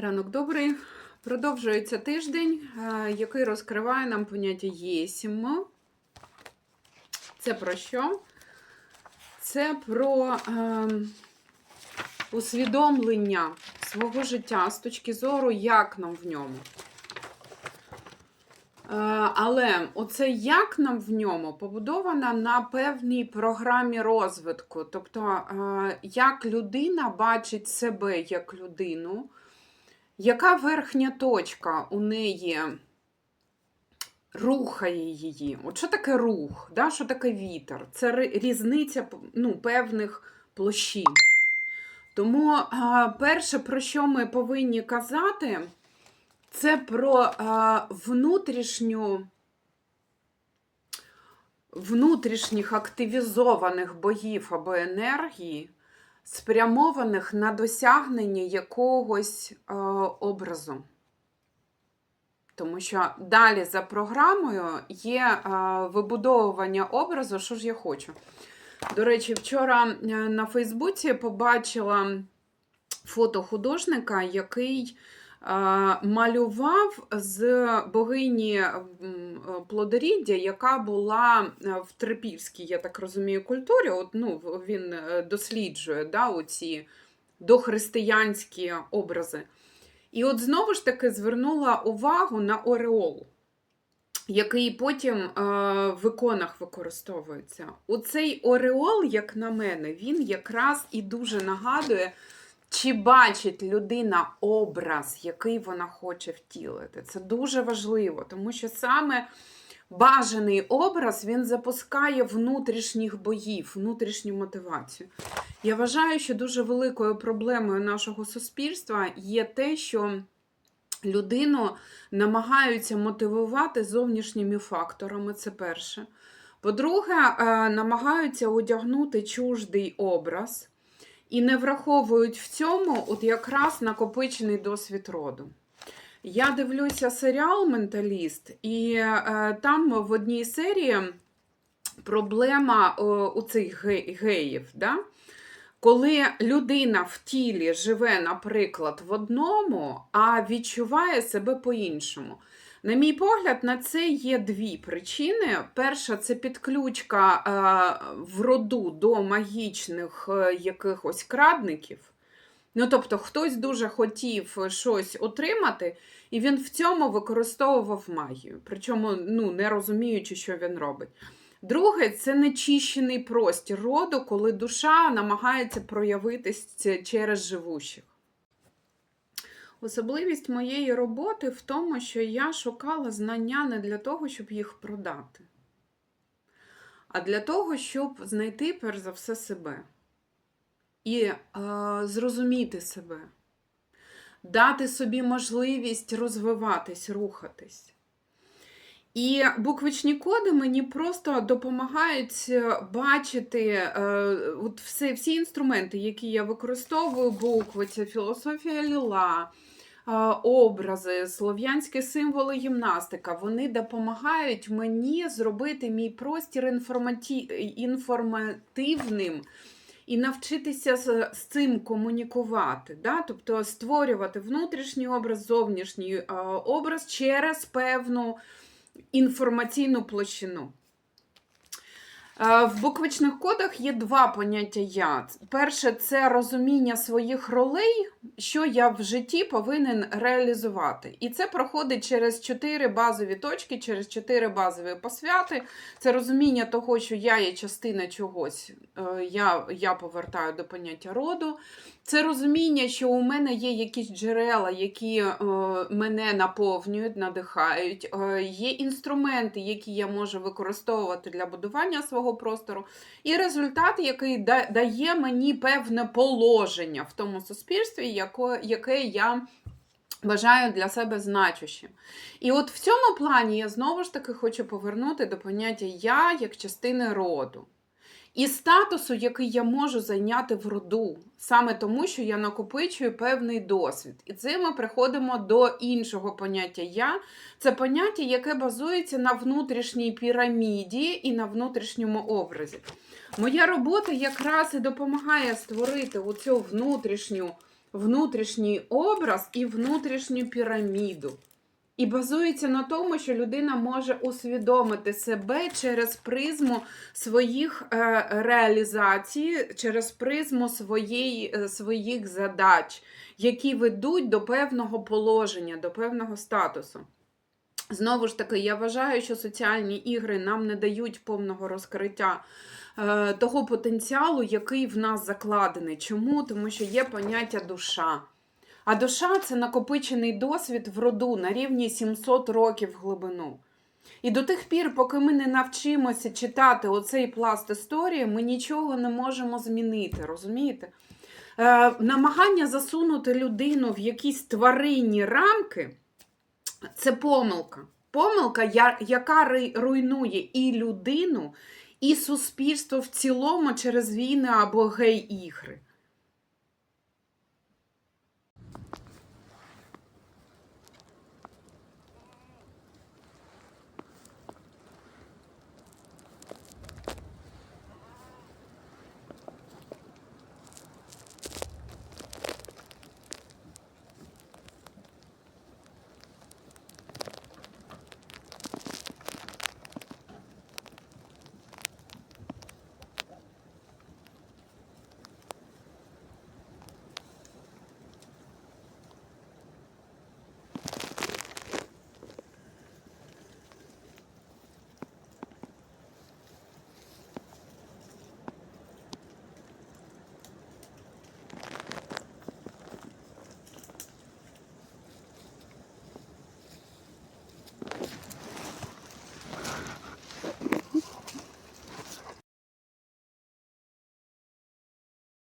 Ранок добрий. Продовжується тиждень, е, який розкриває нам поняття єсім. Це про що? Це про е, усвідомлення свого життя з точки зору, як нам в ньому. Е, Але оце як нам в ньому побудовано на певній програмі розвитку. Тобто, е, як людина бачить себе як людину, яка верхня точка у неї рухає її? От що таке рух? Да? Що таке вітер? Це різниця ну, певних площин. Тому перше, про що ми повинні казати, це про внутрішню, внутрішніх активізованих богів або енергії, спрямованих на досягнення якогось е, образу. Тому що далі за програмою є е, вибудовування образу, що ж я хочу. До речі, вчора е, на Фейсбуці побачила фото художника, який малював з богині е, плодоріддя, яка була е, в трипільській, я так розумію, культурі. От, ну, він е, досліджує да, оці дохристиянські образи. І от знову ж таки звернула увагу на ореол, який потім е, в іконах використовується. Оцей ореол, як на мене, він якраз і дуже нагадує, чи бачить людина образ, який вона хоче втілити. Це дуже важливо, тому що саме бажаний образ він запускає внутрішніх боїв, внутрішню мотивацію. Я вважаю, що дуже великою проблемою нашого суспільства є те, що людину намагаються мотивувати зовнішніми факторами. Це перше. По-друге, е, намагаються одягнути чуждий образ і не враховують в цьому от якраз накопичений досвід роду. Я дивлюся серіал Менталіст, і е, там в одній серії проблема е, у цих ге- геїв. Да? Коли людина в тілі живе, наприклад, в одному, а відчуває себе по-іншому. На мій погляд, на це є дві причини. Перша це підключка е, в роду до магічних е, якихось крадників. Ну, тобто, хтось дуже хотів щось отримати, і він в цьому використовував магію, причому ну, не розуміючи, що він робить. Друге, це нечищений простір роду, коли душа намагається проявитись через живущих. Особливість моєї роботи в тому, що я шукала знання не для того, щоб їх продати, а для того, щоб знайти, перш за все, себе і е, зрозуміти себе, дати собі можливість розвиватись, рухатись. І буквичні коди мені просто допомагають е, бачити е, от все, всі інструменти, які я використовую, букви, це філософія ліла, образи, слов'янські символи, гімнастика. Вони допомагають мені зробити мій простір інформативним і навчитися з, з цим комунікувати. Да? Тобто створювати внутрішній образ, зовнішній образ через певну інформаційну площину. Е, В буквичних кодах є два поняття я. Перше це розуміння своїх ролей, що я в житті повинен реалізувати. І це проходить через чотири базові точки, через чотири базові посвяти. Це розуміння того, що я є частина чогось, е, я, я повертаю до поняття роду. Це розуміння, що у мене є якісь джерела, які е, мене наповнюють, надихають. Є інструменти, які я можу використовувати для будування свого простору. І результат, який дає мені певне положення в тому суспільстві, яке я. Вважаю для себе значущим. І от в цьому плані я знову ж таки хочу повернути до поняття я як частини роду. І статусу, який я можу зайняти в роду, саме тому, що я накопичую певний досвід. І це ми приходимо до іншого поняття я. Це поняття, яке базується на внутрішній піраміді і на внутрішньому образі. Моя робота якраз і допомагає створити оцю внутрішню внутрішній образ і внутрішню піраміду. І базується на тому, що людина може усвідомити себе через призму своїх е, реалізацій, через призму своєї, е, своїх задач, які ведуть до певного положення, до певного статусу. Знову ж таки, я вважаю, що соціальні ігри нам не дають повного розкриття е, того потенціалу, який в нас закладений. Чому? Тому що є поняття душа. А душа це накопичений досвід в роду на рівні 700 років глибину. І до тих пір, поки ми не навчимося читати оцей пласт історії, ми нічого не можемо змінити, розумієте? Е, намагання засунути людину в якісь тваринні рамки це помилка. Помилка, яка руйнує і людину, і суспільство в цілому через війни або гей-ігри.